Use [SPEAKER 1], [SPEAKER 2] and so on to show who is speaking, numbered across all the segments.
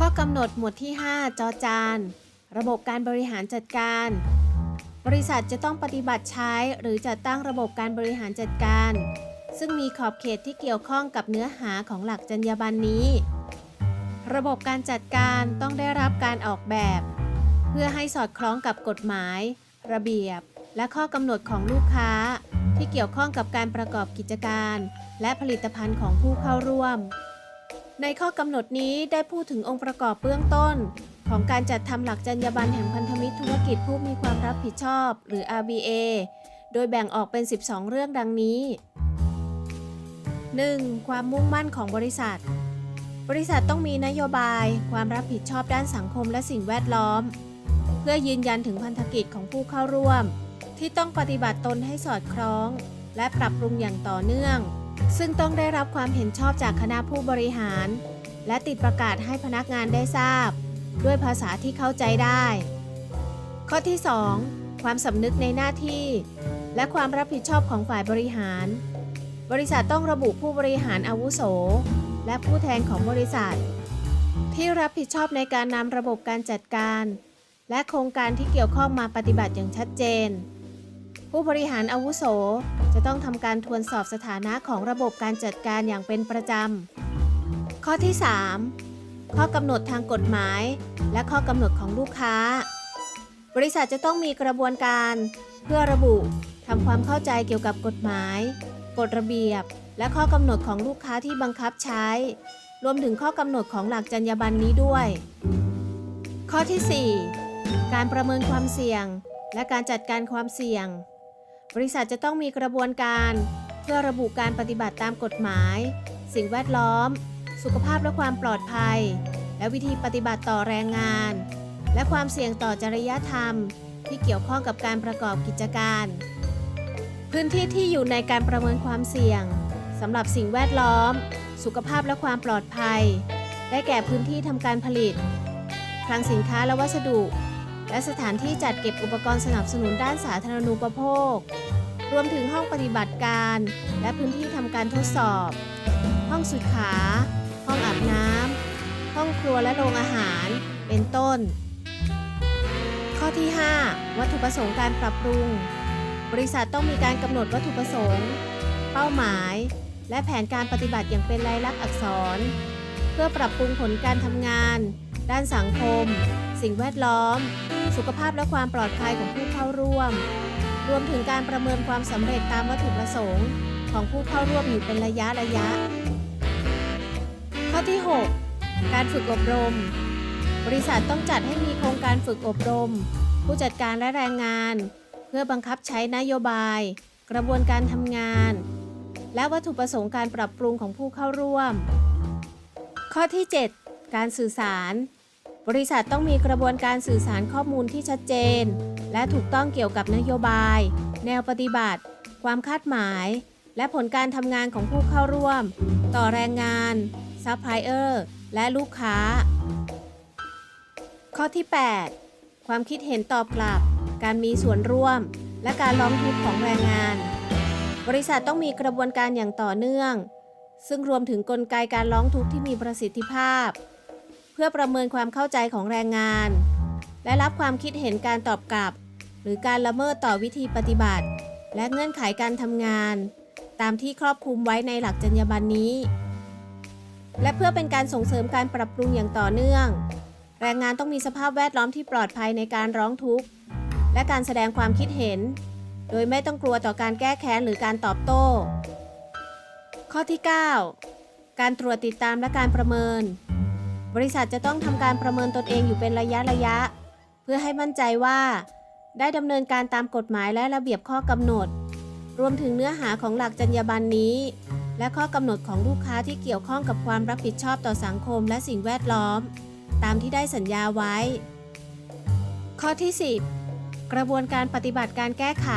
[SPEAKER 1] ข้อกำหนดหมวดที่ 5 จอจาน ระบบการบริหารจัดการ บริษัทจะต้องปฏิบัติใช้หรือจัดตั้งระบบการบริหารจัดการ ซึ่งมีขอบเขตที่เกี่ยวข้องกับเนื้อหาของหลักจรรยาบรรณนี้ ระบบการจัดการต้องได้รับการออกแบบ เพื่อให้สอดคล้องกับกฎหมาย ระเบียบ และข้อกำหนดของลูกค้า ที่เกี่ยวข้องกับการประกอบกิจการ และผลิตภัณฑ์ของผู้เข้าร่วม ในข้อกำหนดนี้ได้พูดถึงองค์ประกอบเบื้องต้น ของการจัดทำหลักจรรยาบรรณแห่งพันธมิตรธุรกิจผู้มีความรับผิดชอบ หรือ RBA โดยแบ่งออกเป็น 12 เรื่องดังนี้ 1. ความมุ่งมั่นของบริษัท บริษัทต้องมีนโยบาย ความรับผิดชอบด้านสังคมและสิ่งแวดล้อม เพื่อยืนยันถึงพันธกิจของผู้เข้าร่วม ที่ต้องปฏิบัติตนให้สอดคล้อง และปรับปรุงอย่างต่อเนื่อง ซึ่งต้องได้รับความเห็นชอบจากคณะผู้บริหาร และติดประกาศให้พนักงานได้ทราบ ด้วยภาษาที่เข้าใจได้ ข้อที่ 2 ความสำนึกในหน้าที่ และความรับผิดชอบของฝ่ายบริหาร บริษัทต้องระบุผู้บริหารอาวุโส และผู้แทนของบริษัท ที่รับผิดชอบในการนำระบบการจัดการ และโครงการที่เกี่ยวข้องมาปฏิบัติอย่างชัดเจน ผู้บริหารอาวุโส จะต้องทำการทวนสอบสถานะของระบบการจัดการอย่างเป็นประจำ ข้อที่ 3 ข้อกำหนดทางกฎหมาย และข้อกำหนดของลูกค้า บริษัทจะต้องมีกระบวนการเพื่อระบุทำความเข้าใจเกี่ยวกับกฎหมาย กฎระเบียบ และข้อกำหนดของลูกค้าที่บังคับใช้ รวมถึงข้อกำหนดของหลักจรรยาบรรณนี้ด้วย ข้อที่ 4 การประเมินความเสี่ยง และการจัดการความเสี่ยง บริษัทจะต้องมีกระบวนการ เพื่อระบุการปฏิบัติตามกฎหมาย สิ่งแวดล้อม สุขภาพและความปลอดภัย และวิธีปฏิบัติต่อแรงงาน และความเสี่ยงต่อจริยธรรม ที่เกี่ยวข้องกับการประกอบกิจการ พื้นที่ที่อยู่ในการประเมินความเสี่ยงสำหรับสิ่งแวดล้อม สุขภาพและความปลอดภัย ได้แก่พื้นที่ทำการผลิตคลังสินค้าและวัสดุ และสถานที่จัดเก็บอุปกรณ์สนับสนุนด้านสาธารณูปโภค รวมถึงห้องปฏิบัติการ และพื้นที่ทำการทดสอบ ห้องสุดขา ห้องอาบน้ำห้องครัวและโรงอาหาร เป็นต้น ข้อที่ 5 วัตถุประสงค์การปรับปรุง บริษัทต้องมีการกำหนดวัตถุประสงค์ เป้าหมาย และแผนการปฏิบัติอย่างเป็นลายลักษณ์อักษร เพื่อปรับปรุงผลการทำงาน ด้านสังคม สิ่งแวดล้อม สุขภาพและความปลอดภัยของผู้เข้าร่วม รวมถึงการประเมินความสำเร็จตามวัตถุประสงค์ ของผู้เข้าร่วมอยู่เป็นระยะระยะ ข้อที่ 6 การฝึกอบรม บริษัทต้องจัดให้มีโครงการฝึกอบรม ผู้จัดการและแรงงาน เพื่อบังคับใช้นโยบาย กระบวนการทำงาน และวัตถุประสงค์การปรับปรุงของผู้เข้าร่วม ข้อที่ 7 การสื่อสาร บริษัทต้องมีกระบวนการสื่อสารข้อมูลที่ชัดเจน และถูกต้องเกี่ยวกับนโยบาย แนวปฏิบัติ ความคาดหมาย และผลการทำงานของผู้เข้าร่วม ต่อแรงงานซัพพลายเออร์และลูกค้า ข้อที่ 8 ความคิดเห็นตอบกลับ การมีส่วนร่วม และการร้องทุกข์ของแรงงาน บริษัทต้องมีกระบวนการอย่างต่อเนื่อง ซึ่งรวมถึงกลไกการร้องทุกข์ที่มีประสิทธิภาพ เพื่อประเมินความเข้าใจของแรงงาน และรับความคิดเห็นการตอบกลับ หรือการละเมิดต่อวิธีปฏิบัติ และเงื่อนไขการทำงาน ตามที่ครอบคลุมไว้ในหลักจรรยาบรรณนี้ และเพื่อเป็นการส่งเสริมการปรับปรุงอย่างต่อเนื่อง แรงงานต้องมีสภาพแวดล้อมที่ปลอดภัยในการร้องทุกข์ และการแสดงความคิดเห็น โดยไม่ต้องกลัวต่อการแก้แค้นหรือการตอบโต้ ข้อที่ 9 การตรวจติดตามและการประเมิน บริษัทจะต้องทำการประเมินตนเองอยู่เป็นระยะระยะ เพื่อให้มั่นใจว่า ได้ดำเนินการตามกฎหมายและระเบียบข้อกำหนด รวมถึงเนื้อหาของหลักจรรยาบรรณนี้ และข้อกำหนดของลูกค้าที่เกี่ยวข้องกับความรับผิดชอบต่อสังคมและสิ่งแวดล้อม ตามที่ได้สัญญาไว้ ข้อที่ 10 กระบวนการปฏิบัติการแก้ไข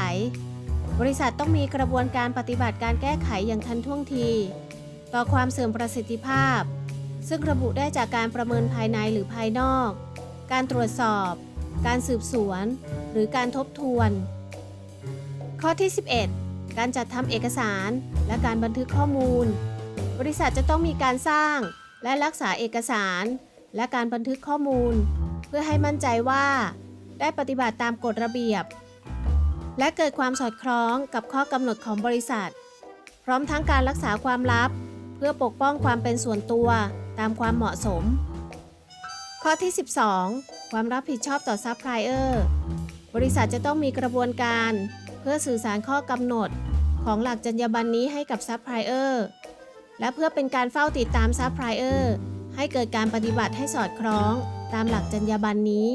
[SPEAKER 1] บริษัทต้องมีกระบวนการปฏิบัติการแก้ไขอย่างทันท่วงที ต่อความเสื่อมประสิทธิภาพ ซึ่งระบุได้จากการประเมินภายในหรือภายนอก การตรวจสอบ การสืบสวน หรือการทบทวน ข้อที่ 11 การจัดทำเอกสาร และการบันทึกข้อมูล บริษัทจะต้องมีการสร้าง และรักษาเอกสาร และการบันทึกข้อมูล เพื่อให้มั่นใจว่า ได้ปฏิบัติตามกฎระเบียบ และเกิดความสอดคล้องกับข้อกำหนดของบริษัท พร้อมทั้งการรักษาความลับ เพื่อปกป้องความเป็นส่วนตัวตามความเหมาะสม ข้อที่ 12 ความรับผิดชอบต่อซัพพลายเออร์บริษัทจะต้องมีกระบวนการ เพื่อสื่อสารข้อกำหนด ของหลักจรรยาบรรณนี้ให้กับซัพพลายเออร์และเพื่อเป็นการเฝ้าติดตามซัพพลายเออร์ให้เกิดการปฏิบัติให้สอดคล้อง ตามหลักจรรยาบรรณนี้